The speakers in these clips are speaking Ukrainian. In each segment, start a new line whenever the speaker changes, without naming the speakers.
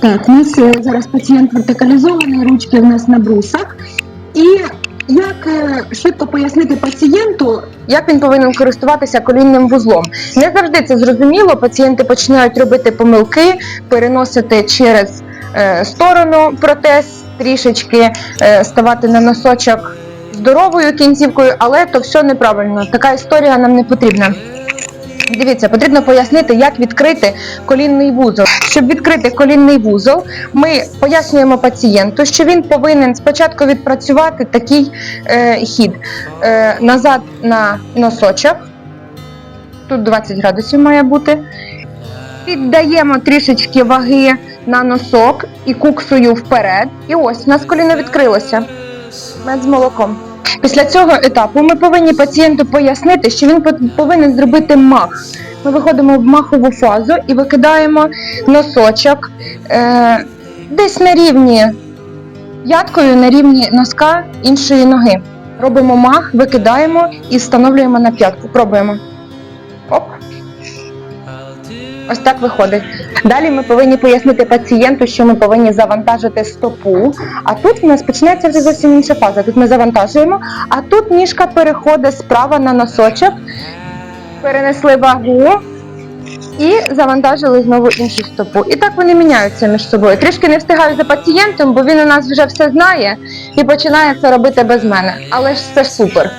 Так, у нас е, зараз пацієнт вертикалізований, ручки в нас на брусах. І як е, швидко пояснити пацієнту,
Як він повинен користуватися колінним вузлом? Не завжди це зрозуміло. Пацієнти починають робити помилки, переносити через е, сторону протез, трішечки е, ставати на носочок здоровою кінцівкою, але то все неправильно. Така історія нам не потрібна. Дивіться, потрібно пояснити, як відкрити колінний вузол. Щоб відкрити колінний вузол, ми пояснюємо пацієнту, що він повинен спочатку відпрацювати такий е, хід е, назад на носочок. Тут 20 градусів має бути. Піддаємо трішечки ваги на носок і куксою вперед. І ось у нас коліно відкрилося. Мед з молоком. Після цього етапу ми повинні пацієнту пояснити, що він повинен зробити мах. Ми виходимо в махову фазу і викидаємо носочок е, десь на рівні п'яткою, на рівні носка іншої ноги. Робимо мах, викидаємо і встановлюємо на п'ятку. Пробуємо. Оп. Ось так виходить. Далі ми повинні пояснити пацієнту, що ми повинні завантажити стопу. А тут в нас починається вже зовсім інша фаза. Тут ми завантажуємо, а тут ніжка переходить справа на носочок, перенесли вагу і завантажили знову іншу стопу. І так вони міняються між собою. Трішки не встигаю за пацієнтом, бо він у нас вже все знає і починає це робити без мене. Але ж це супер.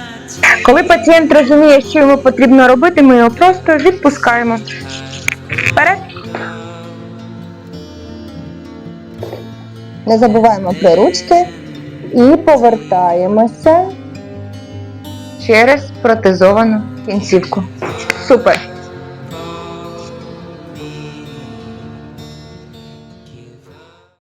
Коли пацієнт розуміє, що йому потрібно робити, ми його просто відпускаємо. Вперед. Не забуваємо про ручки і повертаємося через протезовану кінцівку. Супер!